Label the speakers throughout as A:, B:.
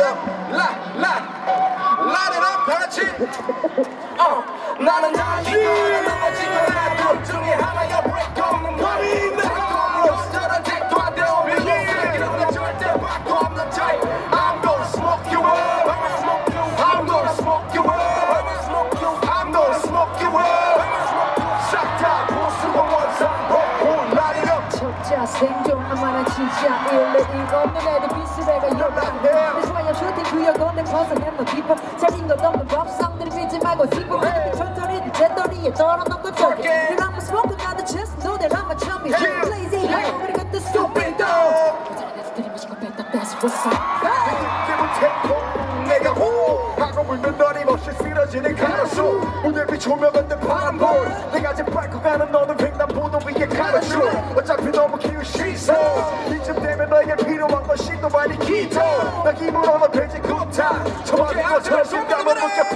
A: it up, light, light, light it up, 다 같이. 어, 나는 나니까 나머지 건나둘 중에 하나야 break 없는 범인. 작업으로 저런 태도한테 오비고 그러나 절대 바꿔 없는 타입. I'm gonna smoke you up, I'm gonna smoke you up, I'm gonna smoke you up. 싹다 보수고 원상, 호, 호, light it up.
B: 진짜 생존 하나는 진짜 일리 없는 애들 비 땡땡 서서 낸너 뒷밥 자신도 넘는 밥상들 지지 말고 뒷밥 하는 철철이 제더리에 떨어놓은
A: 것처럼
B: You're not my smoke 나도 just know that I'm a
A: chummy
B: You
A: crazy
B: you 우리 같은 stupid dog. 그전에 내서 들이마시고 뱉던 that's what's up
A: 내가 호 하고 물면 너림없이 쓰러지는 가로수. 무대비 조명같은 파란볼 내가 제 밟고 가는 너는 횡단보도 위에 가로수. 어차피 너무 기운 시선 신도 많이 키토 나 기분 오는 돼지 굽탕 저만의 것처럼 신감을 묶여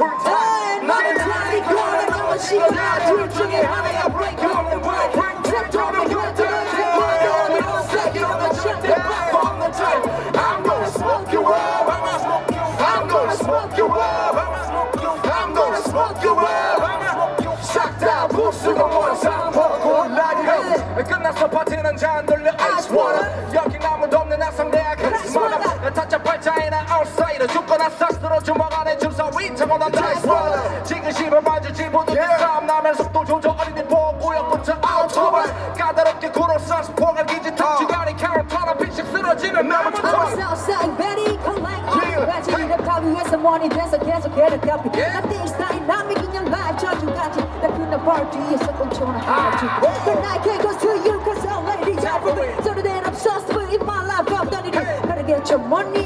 A: 싹싹 들어 주먹 안에 춤싸 위청하다 나이스 원 지금 시발 만지지 모두 싸움 나면 속도 조절 어린이 보호구역부터 아웃커버 까다롭게 구로 싹스 포괄 기지 탁주간이 카운터로 빈식 쓰러지는 나무
B: Southside Betty 컬렉터까지 이렇다고 해서 원이 돼서 계속
A: 해를까비
B: 나 띵스타인 남이 그냥 날 저주까지 나 그날 벌뒤에서 꼼쳐나 하지 But I can't go to you cause I'm lady type of it. So that I'm sus with my life. I've done it. Gotta get your money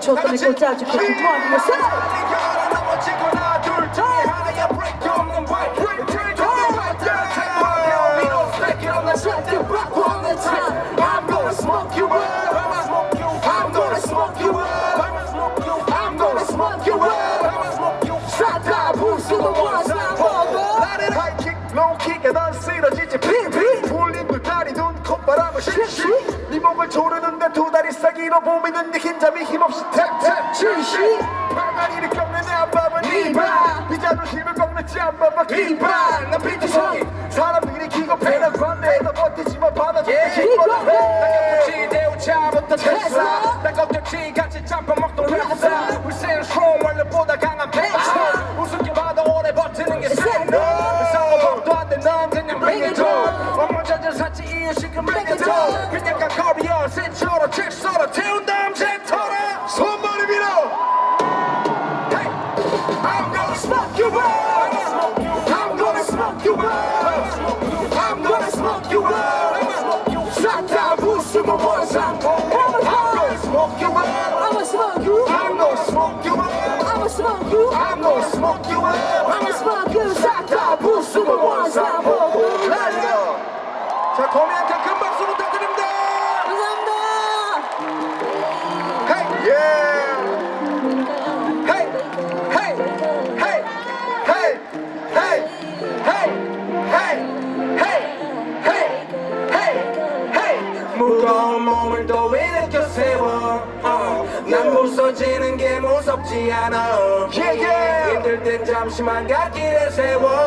B: 멈춰 또내걸
A: 짜줄게 뭐하는 거야 쓰러지지 핑핑 돌린 두 다리 눈 콧바람을 씩씩 네 몸을 조르는 싸기로 보이는 네 힘잠이 힘없이 탭탭 실시 파가리를 꺾는 내 앞밥은 이발 네 자존심을 꺾는 짬밥은 이발 난 비트성이 사람들이 기겁해 관대해서 버티지만 받아줄게 기권해 난 격투지 대우차부터 테슬라 난 꺾였지 같이 짬밥 먹던 랩사 We saying strong 원래보다 강한 패션 우습게 봐도 오래 버티는 게 생노. 싸워법도 안돼넌 그냥 bring it on 원문자들 사치 이유식은 거미한테 큰 박수 부탁드립니다.
B: 감사합니다
A: Hey, yeah. Hey, hey, hey, hey, hey, hey, hey, hey, hey, hey, hey. 무거운 몸을 또 일으켜 세워. 어, 난 부서지는 게 무섭지 않아. 힘들 땐 잠시만 갓길에 세워.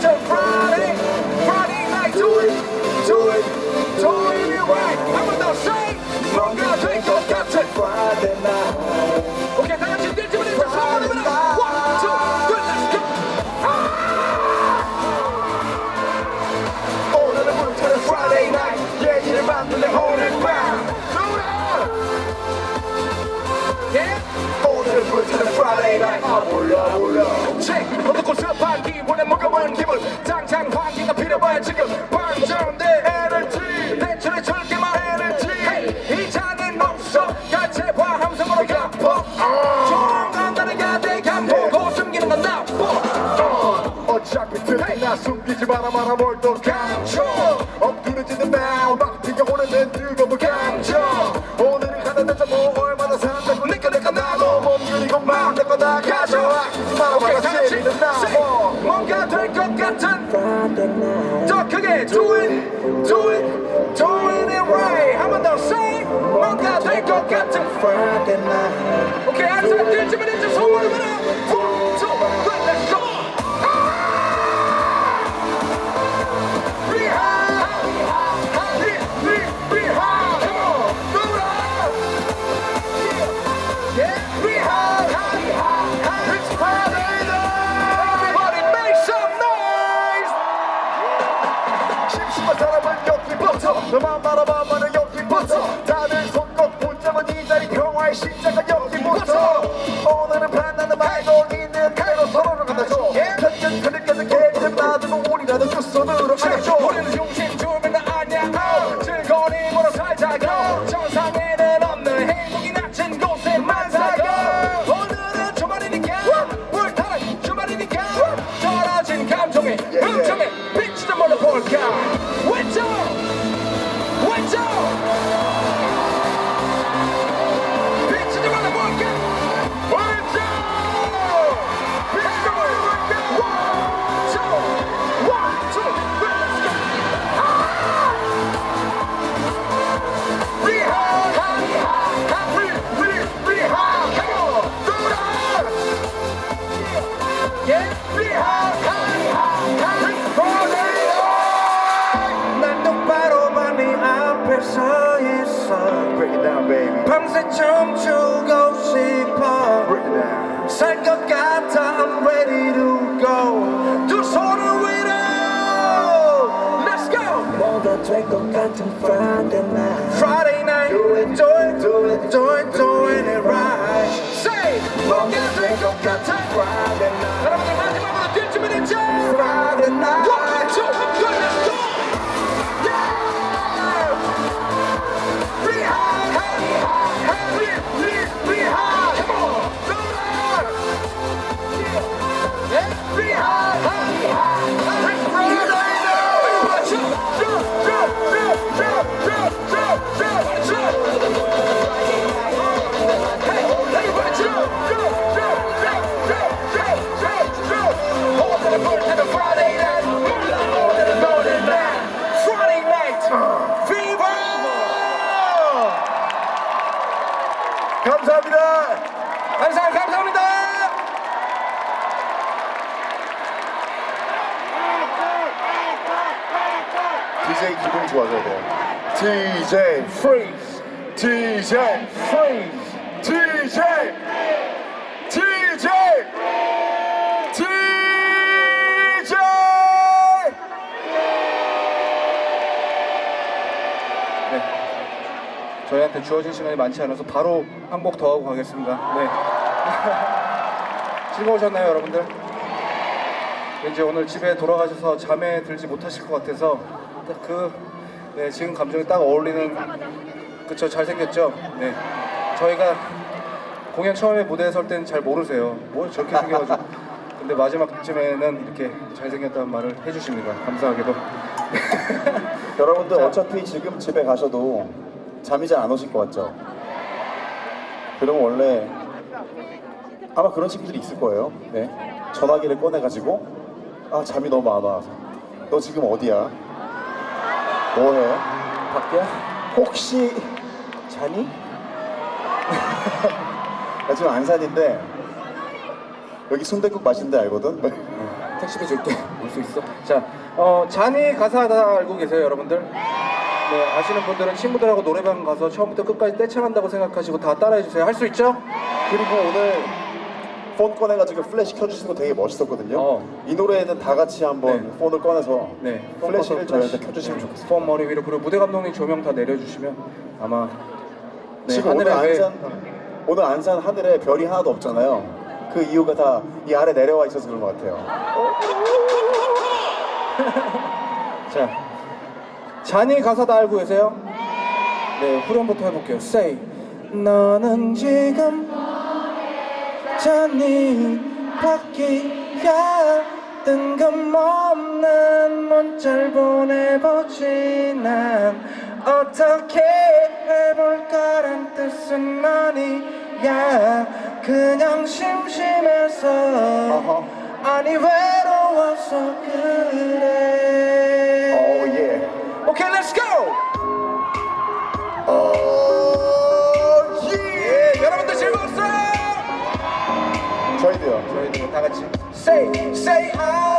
A: till Friday. Friday night, do it, do it, do it your way. And what they'll say, Monga Jinko got. Friday night. Okay, One, two, three, let's go. Ah! All of the the Friday night. Yeah, you're to the. Yeah? All of the the Friday night. I will, I will, I. Check, look what's 당장 환기가 필요해 지금. 반전돼 에너지. 대출의 절개만 에너지. 이 잔은 없어 야채와 함성으로 갚어. 나는 야대 감보고 숨기는 건 나빠
C: 어차피 틀린 나 숨기지 마라 마라 뭘또 감춰. 엉뚱해지는 마음 막 튀겨오르는 뜨거운 감정. 오늘은 가난해져 뭐 얼마나 산다고 니까 내가 나도 몸 그리고 마음 내거 다 가져와 마라 마라 시리는 나
A: Talk again, do it, do it, doing it right. How about those same? Monka, they go get
C: to Okay, I said, did you minute just hold it? 너만 바라봐만은 여기부터 다들 손꼭 붙잡은 이 자리 평화의 시작은 여기부터. 오늘은 반나는 말고 있는 대로 서로를 갖다줘 현재 그 느껴진 개좀 놔두고 우리라도 두 손으로 안아줘
A: 우리는 용신 got I'm ready to go.
D: It Friday night.
A: Friday night. Do it, do it, do it, do it, do it.
C: DJ freeze DJ DJ DJ
A: 저희한테 주어진 시간이 많지 않아서 바로 한 곡 더 하고 가겠습니다. 네. 즐거우셨나요, 여러분들? 왠지 오늘 집에 돌아가셔서 잠에 들지 못하실 것 같아서 딱 그 네, 지금 감정이 딱 어울리는 그쵸 잘생겼죠? 네. 저희가 공연 처음에 무대에 설 때는 잘 모르세요. 뭐 저렇게 생겨가지고. 근데 마지막쯤에는 이렇게 잘생겼다는 말을 해주십니다. 감사하게도.
E: 여러분들
A: 자.
E: 어차피 지금 집에 가셔도 잠이 잘 안 오실 것 같죠? 그럼 원래 아마 그런 친구들이 있을 거예요. 네. 전화기를 꺼내가지고 아 잠이 너무 안 와. 너 지금 어디야? 뭐해?
D: 밖이야?
E: 혹시 자니? 나 지금 안산인데 여기 순댓국 맛있는데 알거든?
A: 택시비 줄게. 올 수 있어? 자, 어, 잔이 가사 다 알고 계세요, 여러분들? 네, 아시는 분들은 친구들하고 노래방 가서 처음부터 끝까지 떼창한다고 생각하시고 다 따라해 주세요. 할 수 있죠?
E: 그리고 오늘 폰 꺼내가지고 플래시 켜주시는 거 되게 멋있었거든요.
A: 어.
E: 이 노래는 다 같이 한번
A: 네.
E: 폰을 꺼내서
A: 네.
E: 플래시를 저희한테
A: 플래시.
E: 켜주시면 좋겠어요.
A: 폰 머리 위로 그리고 무대 감독님 조명 다 내려주시면 아마 네,
E: 지금 오늘
A: 하늘에 왜-
E: 안산 오늘 안산 하늘에 별이 하나도 없잖아요.
F: 그 이유가 다 이 아래 내려와 있어서 그런 것 같아요.
A: 자, 잔이 가사 다 알고 계세요? 네, 후렴부터 해볼게요. Say, 너는 지금 잔이 바뀌야 뜬금없는 문자를 보내보지 난 어떻게 해볼까란 뜻은 아니야. 그냥 심심해서 아니 외로워서 그래
F: 저희도
A: 다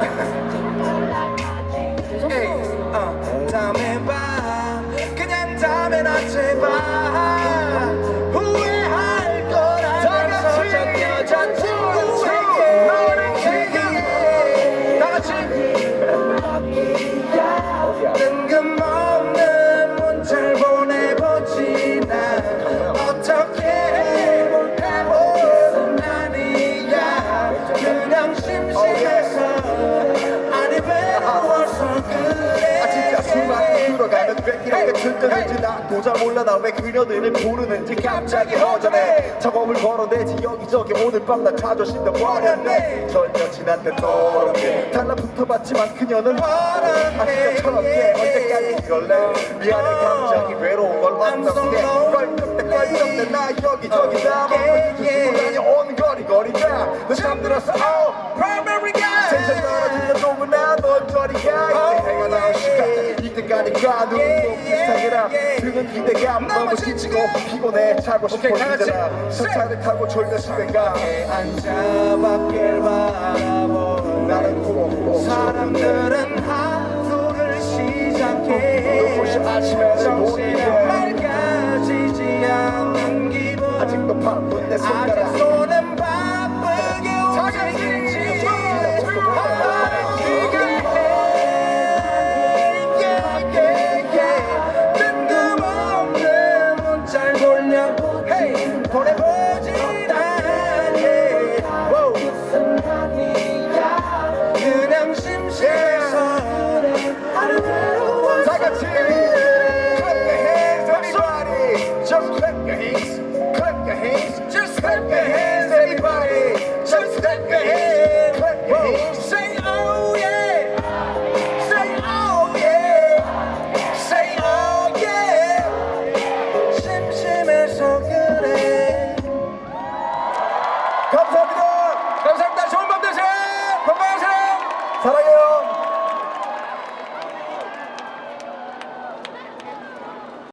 A: Thank you. 게
C: 들뜨는지 나도 잘 몰라 나 왜 그녀들을 부르는지 갑자기 허전해. 작업을 걸어내지 여기저기 오늘 밤나 가져신다 버렸네. 전 여친한테 떠오르게 달라붙어봤지만 그녀는 아직처럼 게 언제까지 이걸래? 미안해 갑자기 외로운 걸 언덕에 껄쩍대 껄쩍대 나 여기저기 다 먹고 싶고 다니 온 거리 거리 다너 잠들었어? oh
A: Primary guy.
C: 텐션 떨어진다 너무나 널 저리가. 이제 해가 나올 시간. 이때까지 가눈 도 비슷하게라 등은 기대감 너무 지치고 피곤해 자고 싶어. 힘들어 차를 타고 졸려 집에 가.
A: 앉아 밖을 바라보
C: 나는 고맙고
A: 사람들은 하루를 시작해.
C: 눈부시 아침에
A: 정신은 맑아지지 않는 기분.
C: 아직도 바쁜 내 손가락